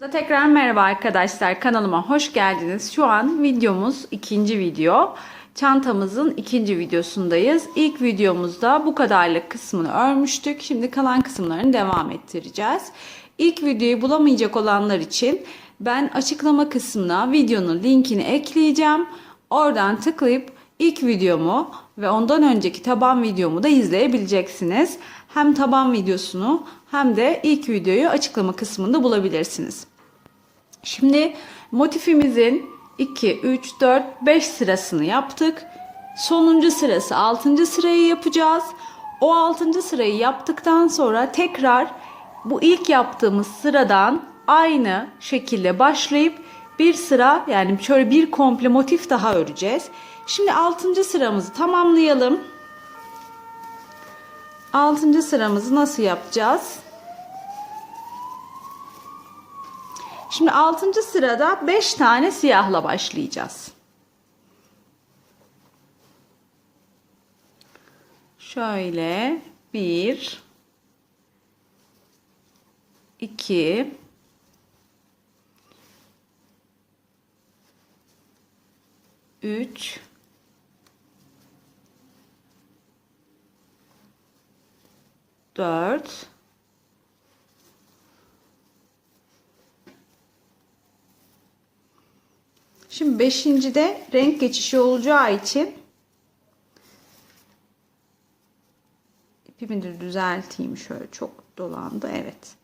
Tekrar merhaba arkadaşlar kanalıma hoş geldiniz. Şu an videomuz ikinci video. Çantamızın ikinci videosundayız. İlk videomuzda bu kadarlık kısmını örmüştük. Şimdi kalan kısımlarını devam ettireceğiz. İlk videoyu bulamayacak olanlar için ben açıklama kısmına videonun linkini ekleyeceğim. Oradan tıklayıp ilk videomu ve ondan önceki taban videomu da izleyebileceksiniz. Hem taban videosunu hem de ilk videoyu açıklama kısmında bulabilirsiniz. Şimdi motifimizin 2, 3, 4, 5 sırasını yaptık. Sonuncu sırası 6. sırayı yapacağız. O 6. sırayı yaptıktan sonra tekrar bu ilk yaptığımız sıradan aynı şekilde başlayıp bir sıra yani şöyle bir komple motif daha öreceğiz. Şimdi 6. sıramızı tamamlayalım. 6. sıramızı nasıl yapacağız? Şimdi 6. sırada 5 tane siyahla başlayacağız. Şöyle 1 2 3 4 Şimdi beşincide renk geçişi olacağı için ipimi de düzelteyim şöyle çok dolandı evet.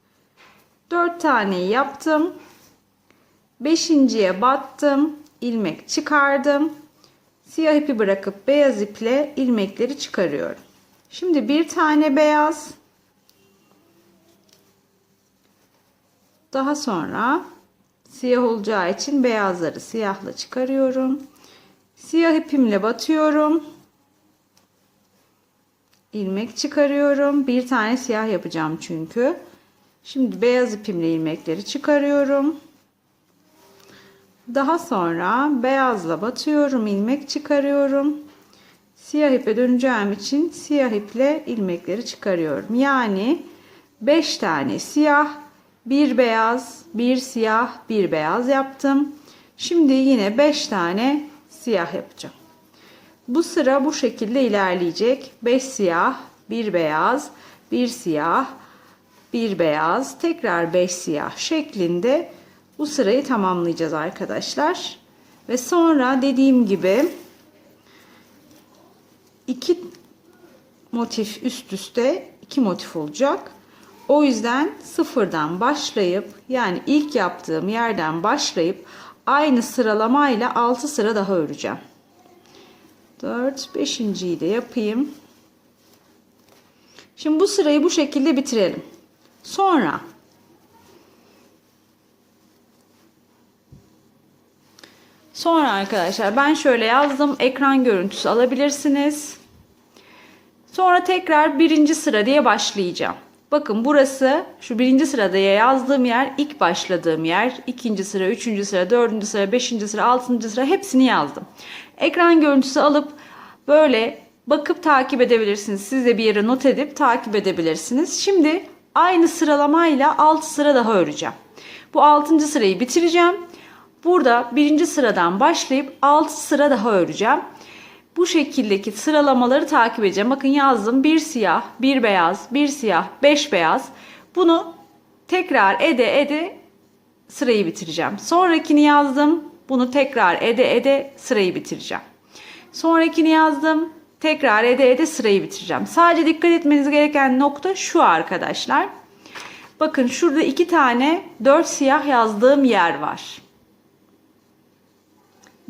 Dört taneyi yaptım. Beşinciye battım. ilmek çıkardım. Siyah ipi bırakıp beyaz iple ilmekleri çıkarıyorum. Şimdi bir tane beyaz. Daha sonra Siyah olacağı için beyazları siyahla çıkarıyorum. Siyah ipimle batıyorum. ilmek çıkarıyorum. Bir tane siyah yapacağım çünkü. Şimdi beyaz ipimle ilmekleri çıkarıyorum. Daha sonra beyazla batıyorum, ilmek çıkarıyorum. Siyah ipe döneceğim için siyah iple ilmekleri çıkarıyorum. Yani 5 tane siyah, bir beyaz, bir siyah, bir beyaz yaptım. Şimdi yine 5 tane siyah yapacağım. Bu sıra bu şekilde ilerleyecek. 5 siyah, bir beyaz, bir siyah, bir beyaz, tekrar 5 siyah şeklinde bu sırayı tamamlayacağız arkadaşlar. Ve sonra dediğim gibi iki motif üst üste iki motif olacak. O yüzden sıfırdan başlayıp yani ilk yaptığım yerden başlayıp aynı sıralamayla 6 sıra daha öreceğim. 4 5.yi de yapayım. Şimdi bu sırayı bu şekilde bitirelim. Sonra Sonra arkadaşlar ben şöyle yazdım. Ekran görüntüsü alabilirsiniz. Sonra tekrar birinci sıra diye başlayacağım. Bakın burası şu birinci sırada yazdığım yer ilk başladığım yer. ikinci sıra, üçüncü sıra, dördüncü sıra, beşinci sıra, altıncı sıra hepsini yazdım. Ekran görüntüsü alıp böyle bakıp takip edebilirsiniz. Siz de bir yere not edip takip edebilirsiniz. Şimdi aynı sıralamayla 6 sıra daha öreceğim. Bu 6. sırayı bitireceğim. Burada birinci sıradan başlayıp 6 sıra daha öreceğim. Bu şekildeki sıralamaları takip edeceğim. Bakın yazdım. Bir siyah, bir beyaz, bir siyah, beş beyaz. Bunu tekrar ede ede sırayı bitireceğim. Sonrakini yazdım. Bunu tekrar ede ede sırayı bitireceğim. Sonrakini yazdım. Tekrar ede ede sırayı bitireceğim. Sadece dikkat etmeniz gereken nokta şu arkadaşlar. Bakın şurada iki tane dört siyah yazdığım yer var.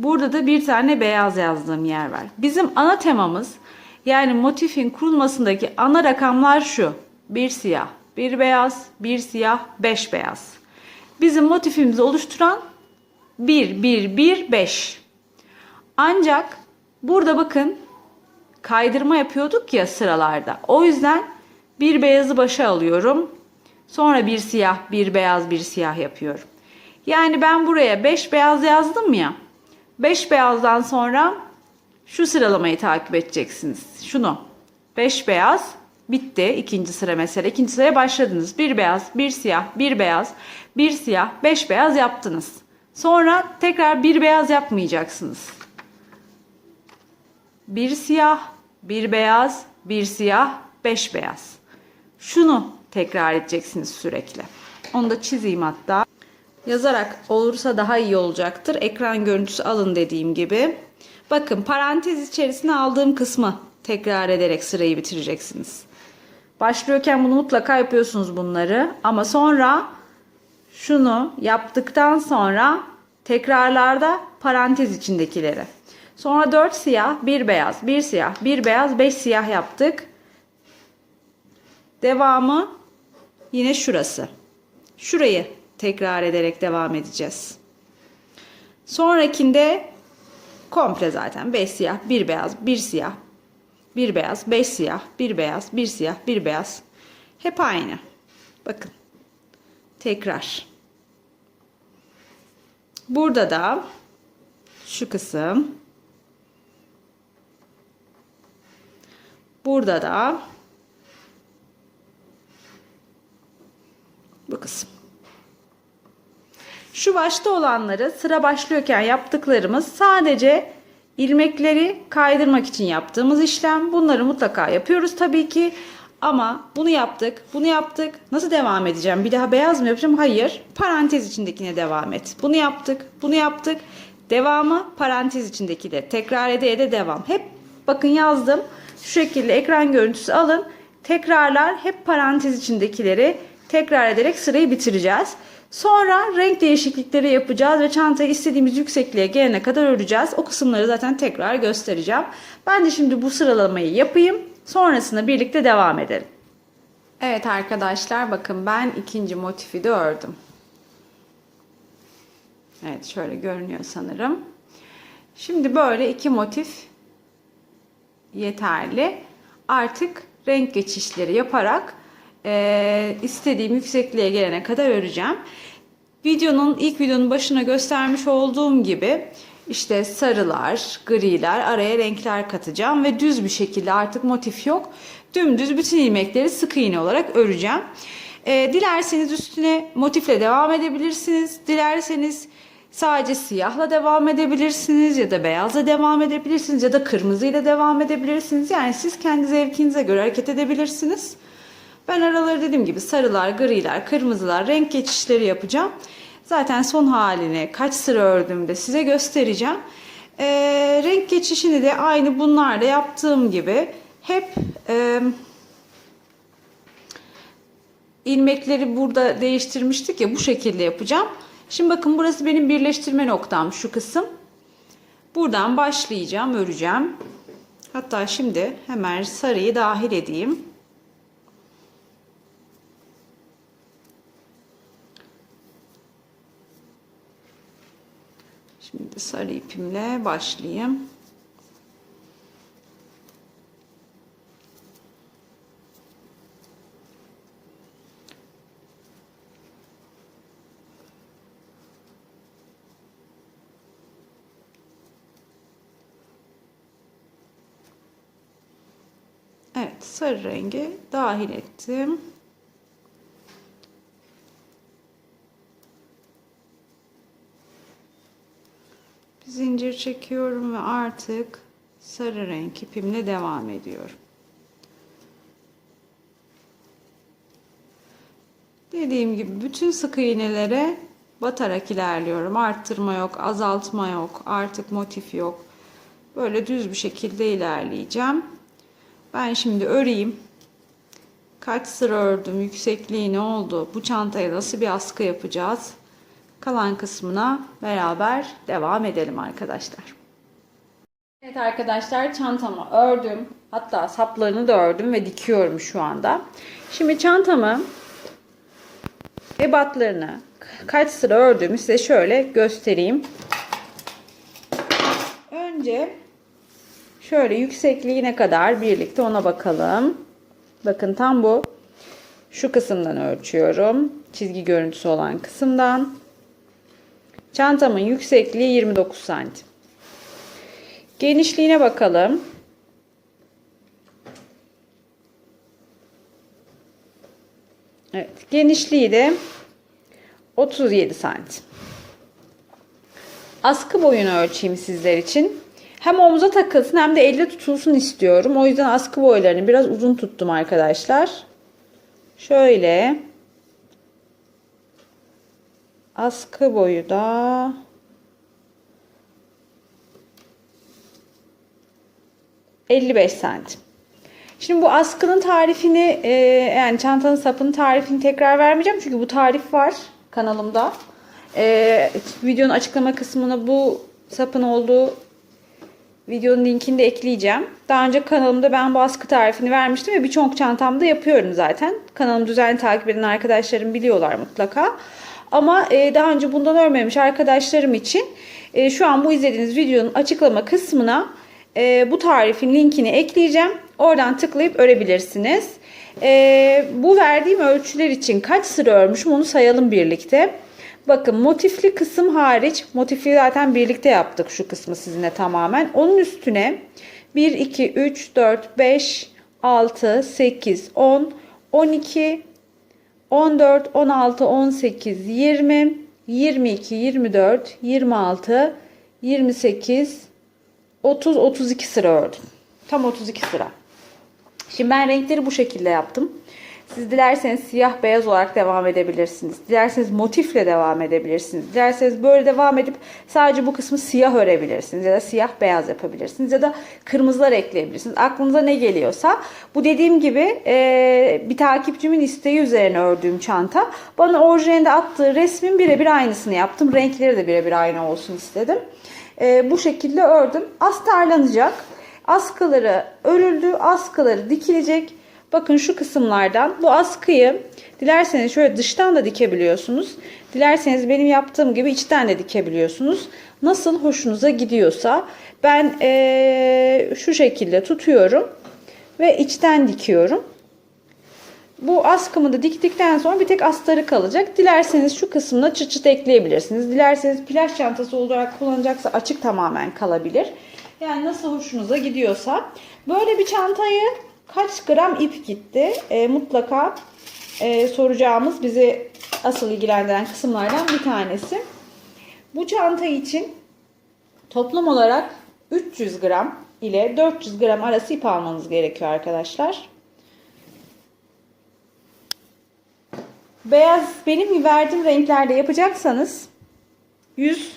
Burada da bir tane beyaz yazdığım yer var. Bizim ana temamız yani motifin kurulmasındaki ana rakamlar şu. Bir siyah, bir beyaz, bir siyah, beş beyaz. Bizim motifimizi oluşturan 1, 1, 1, 5. Ancak burada bakın kaydırma yapıyorduk ya sıralarda. O yüzden bir beyazı başa alıyorum. Sonra bir siyah, bir beyaz, bir siyah yapıyorum. Yani ben buraya 5 beyaz yazdım ya. 5 beyazdan sonra şu sıralamayı takip edeceksiniz. Şunu. 5 beyaz, Bitti ikinci sıra mesela. İkinci sıraya başladınız. Bir beyaz, bir siyah, bir beyaz, bir siyah, beş beyaz yaptınız. Sonra tekrar bir beyaz yapmayacaksınız. Bir siyah, bir beyaz, bir siyah, beş beyaz. Şunu tekrar edeceksiniz sürekli. Onu da çizeyim hatta. Yazarak olursa daha iyi olacaktır. Ekran görüntüsü alın dediğim gibi. Bakın parantez içerisine aldığım kısmı tekrar ederek sırayı bitireceksiniz. Başlıyorken bunu mutlaka yapıyorsunuz bunları. Ama sonra şunu yaptıktan sonra tekrarlarda parantez içindekileri. Sonra 4 siyah, 1 beyaz, 1 siyah, 1 beyaz, 5 siyah yaptık. Devamı yine şurası. Şurayı tekrar ederek devam edeceğiz. Sonrakinde komple zaten 5 siyah, 1 beyaz, 1 siyah, 1 beyaz, 5 siyah, 1 beyaz, 1 siyah, 1 beyaz. Hep aynı. Bakın. Tekrar. Burada da şu kısım. Burada da bu kısım. Şu başta olanları sıra başlıyorken yaptıklarımız sadece ilmekleri kaydırmak için yaptığımız işlem. Bunları mutlaka yapıyoruz tabii ki. Ama bunu yaptık, bunu yaptık. Nasıl devam edeceğim? Bir daha beyaz mı yapacağım? Hayır. Parantez içindekine devam et. Bunu yaptık, bunu yaptık. Devamı parantez içindekileri. Tekrar ede ede devam. Hep bakın yazdım. Şu şekilde ekran görüntüsü alın. Tekrarlar hep parantez içindekileri tekrar ederek sırayı bitireceğiz. Sonra renk değişiklikleri yapacağız ve çantayı istediğimiz yüksekliğe gelene kadar öreceğiz. O kısımları zaten tekrar göstereceğim. Ben de şimdi bu sıralamayı yapayım. Sonrasında birlikte devam edelim. Evet arkadaşlar bakın ben ikinci motifi de ördüm. Evet şöyle görünüyor sanırım. Şimdi böyle iki motif yeterli. Artık renk geçişleri yaparak e, istediğim yüksekliğe gelene kadar öreceğim. Videonun ilk videonun başına göstermiş olduğum gibi işte sarılar, griler, araya renkler katacağım ve düz bir şekilde artık motif yok. Dümdüz bütün ilmekleri sık iğne olarak öreceğim. E, dilerseniz üstüne motifle devam edebilirsiniz. Dilerseniz sadece siyahla devam edebilirsiniz ya da beyazla devam edebilirsiniz ya da kırmızıyla devam edebilirsiniz. Yani siz kendi zevkinize göre hareket edebilirsiniz. Ben araları dediğim gibi sarılar, griler, kırmızılar renk geçişleri yapacağım. Zaten son halini kaç sıra ördüğümde size göstereceğim. Ee, renk geçişini de aynı bunlarla yaptığım gibi hep e, ilmekleri burada değiştirmiştik ya bu şekilde yapacağım. Şimdi bakın burası benim birleştirme noktam şu kısım. Buradan başlayacağım, öreceğim. Hatta şimdi hemen sarıyı dahil edeyim. Şimdi sarı ipimle başlayayım. Evet, sarı rengi dahil ettim. Çekiyorum ve artık sarı renk ipimle devam ediyorum. Dediğim gibi bütün sık iğnelere batarak ilerliyorum. Arttırma yok, azaltma yok, artık motif yok. Böyle düz bir şekilde ilerleyeceğim. Ben şimdi öreyim. Kaç sıra ördüm, yüksekliği ne oldu, bu çantaya nasıl bir askı yapacağız? Kalan kısmına beraber devam edelim arkadaşlar. Evet arkadaşlar çantamı ördüm. Hatta saplarını da ördüm ve dikiyorum şu anda. Şimdi çantamı ebatlarını kaç sıra ördüğümü size şöyle göstereyim. Önce şöyle yüksekliğine kadar birlikte ona bakalım. Bakın tam bu şu kısımdan ölçüyorum. Çizgi görüntüsü olan kısımdan. Çantamın yüksekliği 29 santim. Genişliğine bakalım. Evet. Genişliği de 37 santim. Askı boyunu ölçeyim sizler için. Hem omuza takılsın hem de elle tutulsun istiyorum. O yüzden askı boylarını biraz uzun tuttum arkadaşlar. Şöyle. Askı boyu da ...55 santim. Şimdi bu askının tarifini... e, ...yani çantanın sapının tarifini tekrar vermeyeceğim. Çünkü bu tarif var kanalımda. E, videonun açıklama kısmına bu sapın olduğu videonun linkini de ekleyeceğim. Daha önce kanalımda ben bu askı tarifini vermiştim ve birçok çantamda yapıyorum zaten. Kanalımı düzenli takip eden arkadaşlarım biliyorlar mutlaka. Ama e, daha önce bundan örmemiş arkadaşlarım için e, şu an bu izlediğiniz videonun açıklama kısmına e, bu tarifin linkini ekleyeceğim. Oradan tıklayıp örebilirsiniz. E, bu verdiğim ölçüler için kaç sıra örmüşüm onu sayalım birlikte. Bakın motifli kısım hariç, motifli zaten birlikte yaptık şu kısmı sizinle tamamen. Onun üstüne 1, 2, 3, 4, 5, 6, 8, 10, 12, 14, 16, 18, 20, 22, 24, 26, 28, 30, 32 sıra ördüm. Tam 32 sıra. Şimdi ben renkleri bu şekilde yaptım. Siz dilerseniz siyah beyaz olarak devam edebilirsiniz. Dilerseniz motifle devam edebilirsiniz. Dilerseniz böyle devam edip sadece bu kısmı siyah örebilirsiniz. Ya da siyah beyaz yapabilirsiniz. Ya da kırmızılar ekleyebilirsiniz. Aklınıza ne geliyorsa. Bu dediğim gibi e, bir takipçimin isteği üzerine ördüğüm çanta. Bana orijinalinde attığı resmin birebir aynısını yaptım. Renkleri de birebir aynı olsun istedim. E, bu şekilde ördüm. Astarlanacak. Askıları örüldü. Askıları dikilecek. Bakın şu kısımlardan bu askıyı dilerseniz şöyle dıştan da dikebiliyorsunuz. Dilerseniz benim yaptığım gibi içten de dikebiliyorsunuz. Nasıl hoşunuza gidiyorsa ben ee, şu şekilde tutuyorum ve içten dikiyorum. Bu askımı da diktikten sonra bir tek astarı kalacak. Dilerseniz şu kısmına çıt çıt ekleyebilirsiniz. Dilerseniz plaj çantası olarak kullanacaksa açık tamamen kalabilir. Yani nasıl hoşunuza gidiyorsa. Böyle bir çantayı kaç gram ip gitti? E, mutlaka e, soracağımız bizi asıl ilgilendiren kısımlardan bir tanesi. Bu çanta için toplam olarak 300 gram ile 400 gram arası ip almanız gerekiyor arkadaşlar. Beyaz benim verdiğim renklerde yapacaksanız 100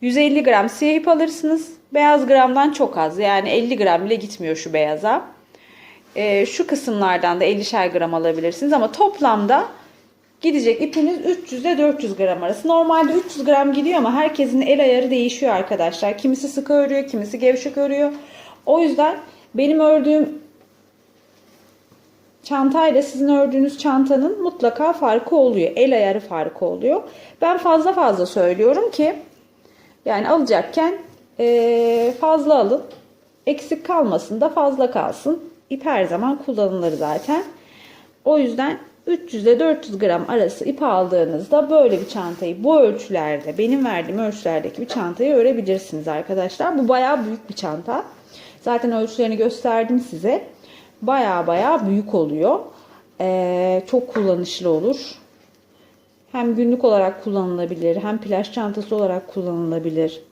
150 gram siyah ip alırsınız. Beyaz gramdan çok az. Yani 50 gram bile gitmiyor şu beyaza. Ee, şu kısımlardan da 50'şer gram alabilirsiniz. Ama toplamda gidecek ipiniz 300 ile 400 gram arası. Normalde 300 gram gidiyor ama herkesin el ayarı değişiyor arkadaşlar. Kimisi sıkı örüyor, kimisi gevşek örüyor. O yüzden benim ördüğüm çantayla sizin ördüğünüz çantanın mutlaka farkı oluyor. El ayarı farkı oluyor. Ben fazla fazla söylüyorum ki yani alacakken ee, fazla alın. Eksik kalmasın da fazla kalsın. İp her zaman kullanılır zaten. O yüzden 300 ile 400 gram arası ip aldığınızda böyle bir çantayı bu ölçülerde benim verdiğim ölçülerdeki bir çantayı örebilirsiniz arkadaşlar. Bu bayağı büyük bir çanta. Zaten ölçülerini gösterdim size. Bayağı bayağı büyük oluyor. Ee, çok kullanışlı olur. Hem günlük olarak kullanılabilir hem plaj çantası olarak kullanılabilir.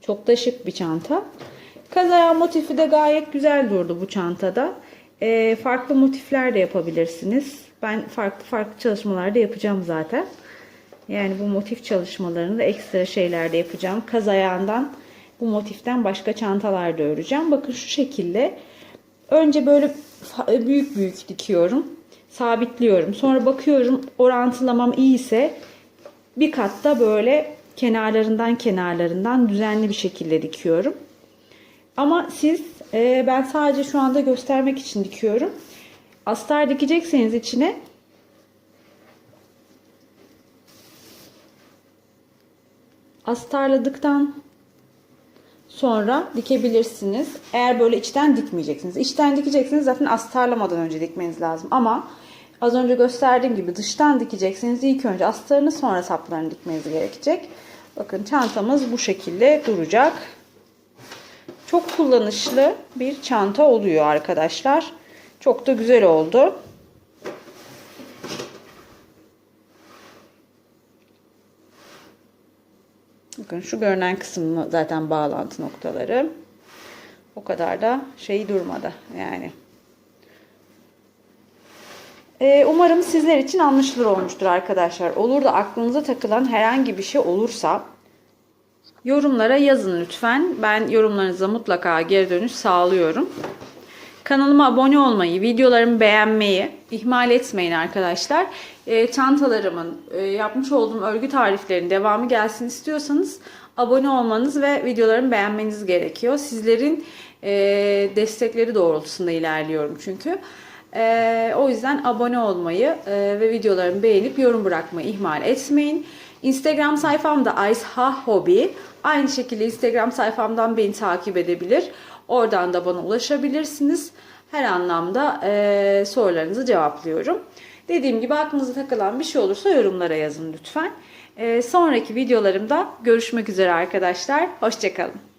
Çok da şık bir çanta. Kazaya motifi de gayet güzel durdu bu çantada. E, farklı motifler de yapabilirsiniz. Ben farklı farklı çalışmalar da yapacağım zaten. Yani bu motif çalışmalarını da ekstra şeylerde yapacağım. Kaz ayağından bu motiften başka çantalar da öreceğim. Bakın şu şekilde. Önce böyle büyük büyük dikiyorum. Sabitliyorum. Sonra bakıyorum orantılamam iyiyse bir katta böyle kenarlarından kenarlarından düzenli bir şekilde dikiyorum. Ama siz e, ben sadece şu anda göstermek için dikiyorum. Astar dikecekseniz içine astarladıktan sonra dikebilirsiniz. Eğer böyle içten dikmeyeceksiniz. İçten dikeceksiniz zaten astarlamadan önce dikmeniz lazım. Ama az önce gösterdiğim gibi dıştan dikeceksiniz. İlk önce astarını sonra saplarını dikmeniz gerekecek. Bakın çantamız bu şekilde duracak. Çok kullanışlı bir çanta oluyor arkadaşlar. Çok da güzel oldu. Bakın şu görünen kısmı zaten bağlantı noktaları. O kadar da şey durmadı yani. Ee, umarım sizler için anlaşılır olmuştur arkadaşlar. Olur da aklınıza takılan herhangi bir şey olursa yorumlara yazın lütfen. Ben yorumlarınıza mutlaka geri dönüş sağlıyorum. Kanalıma abone olmayı, videolarımı beğenmeyi ihmal etmeyin arkadaşlar. Ee, çantalarımın e, yapmış olduğum örgü tariflerinin devamı gelsin istiyorsanız abone olmanız ve videolarımı beğenmeniz gerekiyor. Sizlerin e, destekleri doğrultusunda ilerliyorum çünkü. Ee, o yüzden abone olmayı e, ve videolarımı beğenip yorum bırakmayı ihmal etmeyin. Instagram sayfamda Aysha Hobby. Aynı şekilde Instagram sayfamdan beni takip edebilir. Oradan da bana ulaşabilirsiniz. Her anlamda e, sorularınızı cevaplıyorum. Dediğim gibi aklınıza takılan bir şey olursa yorumlara yazın lütfen. E, sonraki videolarımda görüşmek üzere arkadaşlar. Hoşçakalın.